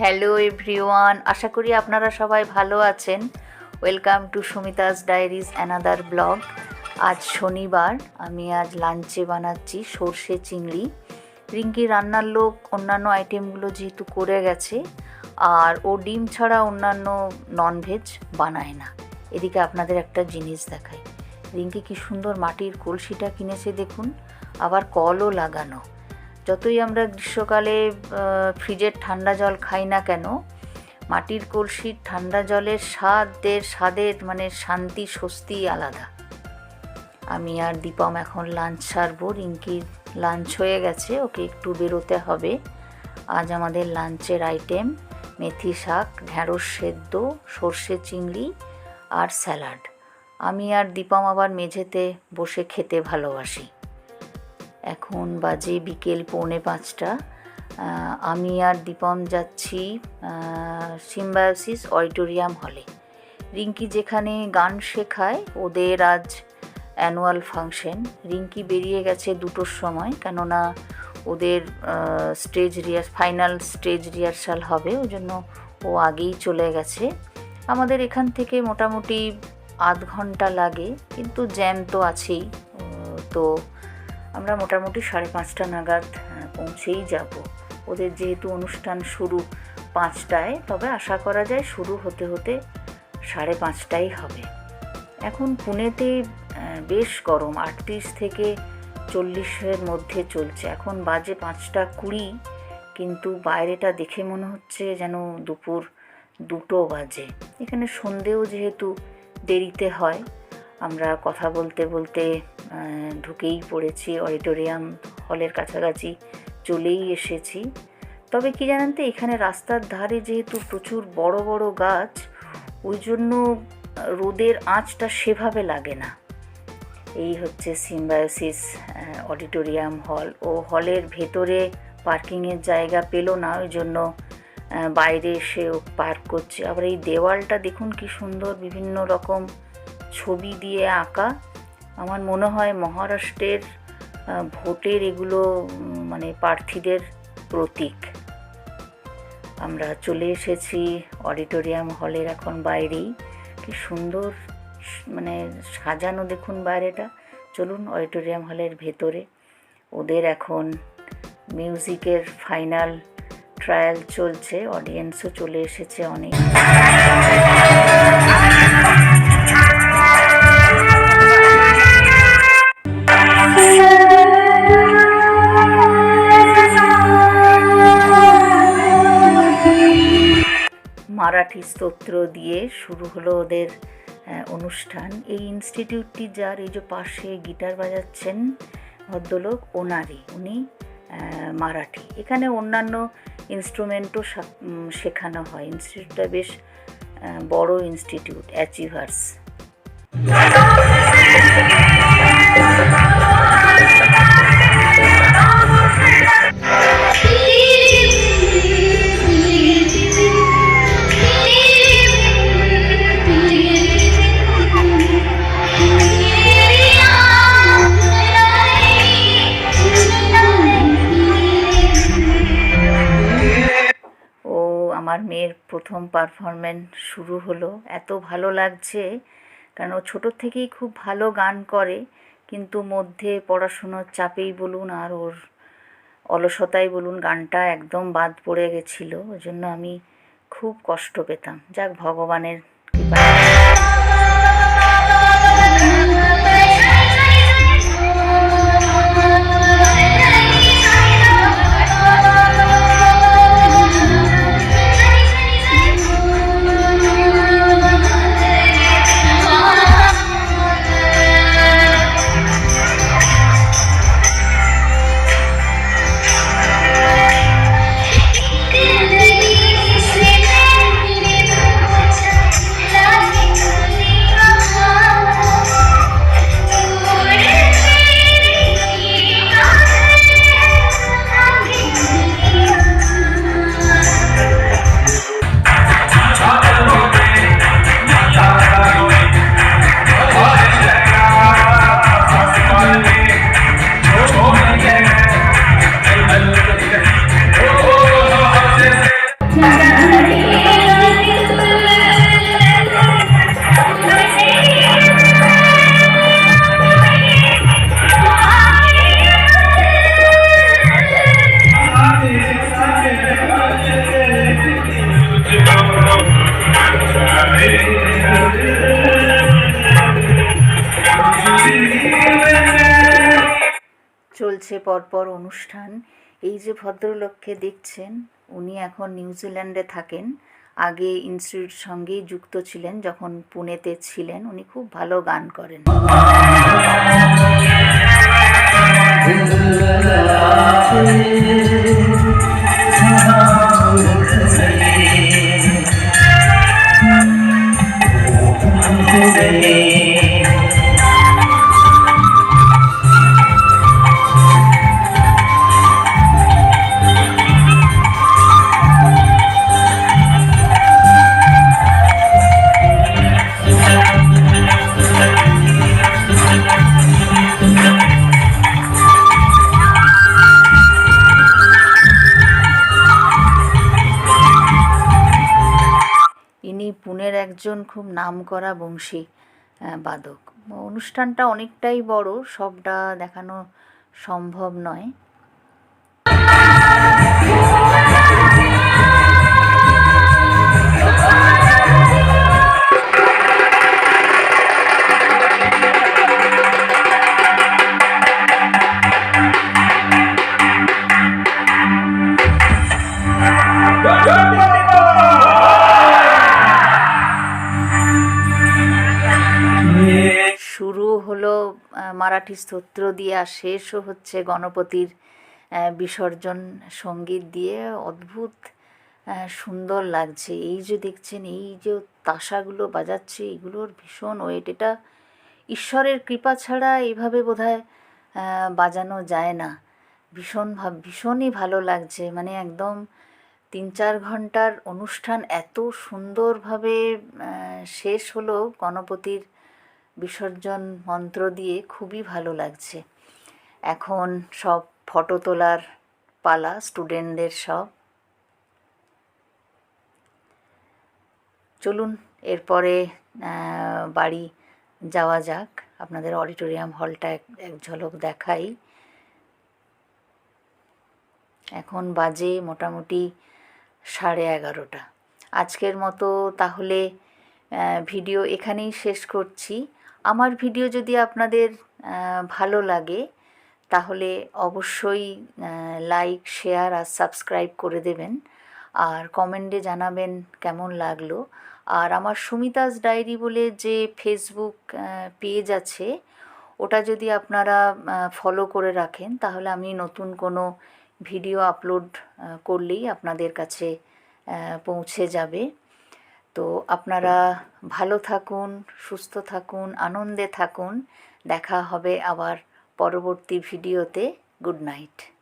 Hello everyone, আশা করি আপনারা সবাই ভালো আছেন। Welcome to Sumita's diaries another blog. আজ শনিবার, আমি আজ লাঞ্চে বানাচ্ছি সর্ষে চিংড়ি। রিঙ্কি রান্নার লোক অন্যান্য আইটেমগুলো যেহেতু করে গেছে, আর ও ডিম ছাড়া অন্যান্য ননভেজ বানায় না। এদিকে আপনাদের একটা জিনিস দেখাই। রিঙ্কি কি সুন্দর মাটির কলসিটা কিনেছে দেখুন, আবার কলও লাগানো। যতই আমরা গ্রীষ্মকালে ফ্রিজের ঠান্ডা জল খাই না কেন, মাটির কলসির ঠান্ডা জলের স্বাদের স্বাদের মানে শান্তি, স্বস্তি আলাদা। আমি আর দীপম এখন লাঞ্চ সারবো, রিঙ্কির লাঞ্চ হয়ে গেছে, ওকে একটু বেরোতে হবে। আজ আমাদের লাঞ্চের আইটেম মেথি শাক, ঢ্যাঁড়স সেদ্ধ, সর্ষে চিংড়ি আর স্যালাড। আমি আর দীপম আবার মেঝেতে বসে খেতে ভালোবাসি। এখন বাজে বিকেল পৌনে পাঁচটা। আমি আর দীপম যাচ্ছি সিম্বায়োসিস অডিটোরিয়াম হলে। রিঙ্কি যেখানে গান শেখায়, ওদের আজ অ্যানুয়াল ফাংশন রিঙ্কি বেরিয়ে গেছে দুটোর সময়, কেননা ওদের stage rehearse final stage rehearsal হবে ওই জন্য ও আগেই চলে গেছে। আমাদের এখান থেকে মোটামুটি আধ ঘণ্টা লাগে, কিন্তু জ্যাম তো আছেই। তো আমরা মোটামুটি সাড়ে পাঁচটা নাগাদ পৌঁছেই যাব। ওদের যেহেতু অনুষ্ঠান শুরু পাঁচটায়, তবে আশা করা যায় শুরু হতে হতে সাড়ে পাঁচটাই হবে। এখন পুনেতে বেশ গরম, আটত্রিশ থেকে চল্লিশের মধ্যে চলছে। এখন বাজে পাঁচটা কুড়ি, কিন্তু বাইরেটা দেখে মনে হচ্ছে যেন দুপুর দুটো বাজে। এখানে সন্ধেও যেহেতু দেরিতে হয়, আমরা কথা বলতে বলতে ঢুকেই পড়েছি অডিটোরিয়াম হলের কাছাকাছি চলেই এসেছি। তবে কি জানেন তো, এখানে রাস্তার ধারে যেহেতু প্রচুর বড় বড় গাছ, ওই জন্য রোদের আঁচটা সেভাবে লাগে না। এই হচ্ছে সিম্বায়োসিস অডিটোরিয়াম হল ও হলের ভেতরে পার্কিংয়ের জায়গা পেল না, ওই জন্য বাইরে এসে ও পার্ক করছে। আবার এই দেওয়ালটা দেখুন কি সুন্দর, বিভিন্ন রকম ছবি দিয়ে আঁকা। আমার মনে হয় মহারাষ্ট্রের ভোটের এগুলো মানে প্রার্থীদের প্রতীক। আমরা চলে এসেছি অডিটোরিয়াম হলের এখন বাইরেই। কি সুন্দর মানে সাজানো দেখুন বাইরেটা। চলুন অডিটোরিয়াম হলের ভেতরে। ওদের এখন মিউজিকের ফাইনাল ট্রায়াল চলছে, অডিয়েন্সও চলে এসেছে অনেক। মারাঠি স্তোত্র দিয়ে শুরু হলো ওদের অনুষ্ঠান। এই ইনস্টিটিউটটি যার এই যে পাশে গিটার বাজাচ্ছেন ভদ্রলোক, ওনারই। উনি মারাঠি। এখানে অন্যান্য ইনস্ট্রুমেন্টও শেখানো হয়। ইনস্টিটিউটটা বেশ বড় ইনস্টিটিউট অ্যাচিভার্স আমার মেয়ের প্রথম পারফরমেন্স শুরু হলো। এত ভালো লাগছে, কারণ ও ছোটো থেকেই খুব ভালো গান করে, কিন্তু মধ্যে পড়াশুনোর চাপেই বলুন আর ওর অলসতাই বলুন গানটা একদম বাদ পড়ে গেছিল। ওই জন্য আমি খুব কষ্ট পেতাম। যাক, ভগবানের পরপর অনুষ্ঠান। এই যে ভদ্রলোককে দেখছেন, উনি এখন নিউজিল্যান্ডে থাকেন। আগে ইনস্টিটিউট সঙ্গেই যুক্ত ছিলেন, যখন পুনেতে ছিলেন, উনি খুব ভালো গান করেন। একজন খুব নামকরা বংশী বাদক। অনুষ্ঠানটা অনেকটাই বড় সবটা দেখানো সম্ভব নয়। মারাঠি স্তোত্র দিয়ে আর শেষও হচ্ছে গণপতির বিসর্জন সংগীত দিয়ে অদ্ভুত সুন্দর লাগছে। এই যে দেখছেন, এই যে তাসাগুলো বাজাচ্ছে, এগুলোর ভীষণ ওয়েট এটা ঈশ্বরের কৃপা ছাড়া এইভাবে বোধহয় বাজানো যায় না। ভীষণ ভীষণই ভালো লাগছে। মানে একদম তিন চার ঘণ্টার অনুষ্ঠান এত সুন্দরভাবে শেষ হলো গণপতির বিসর্জন মন্ত্র দিয়ে খুবই ভালো লাগছে। এখন সব ফটো তোলার পালা স্টুডেন্টদের সব। চলুন, এরপরে বাড়ি যাওয়া যাক। আপনাদের অডিটোরিয়াম হলটা এক ঝলক দেখাই। এখন বাজে মোটামুটি সাড়ে এগারোটা। আজকের মতো তাহলে ভিডিও এখানেই শেষ করছি। আমার ভিডিও যদি আপনাদের ভালো লাগে, তাহলে অবশ্যই লাইক শেয়ার আর সাবস্ক্রাইব করে দেবেন। আর কমেন্টে জানাবেন কেমন লাগল। আর আমার সুমিতাস ডায়েরি বলে যে ফেসবুক পেজ আছে, ওটা যদি আপনারা ফলো করে রাখেন, তাহলে আমি নতুন কোনো ভিডিও আপলোড করলেই আপনাদের কাছে পৌঁছে যাবে। তো আপনারা ভালো থাকুন, সুস্থ থাকুন, আনন্দে থাকুন। দেখা হবে আবার পরবর্তী ভিডিওতে। Good night.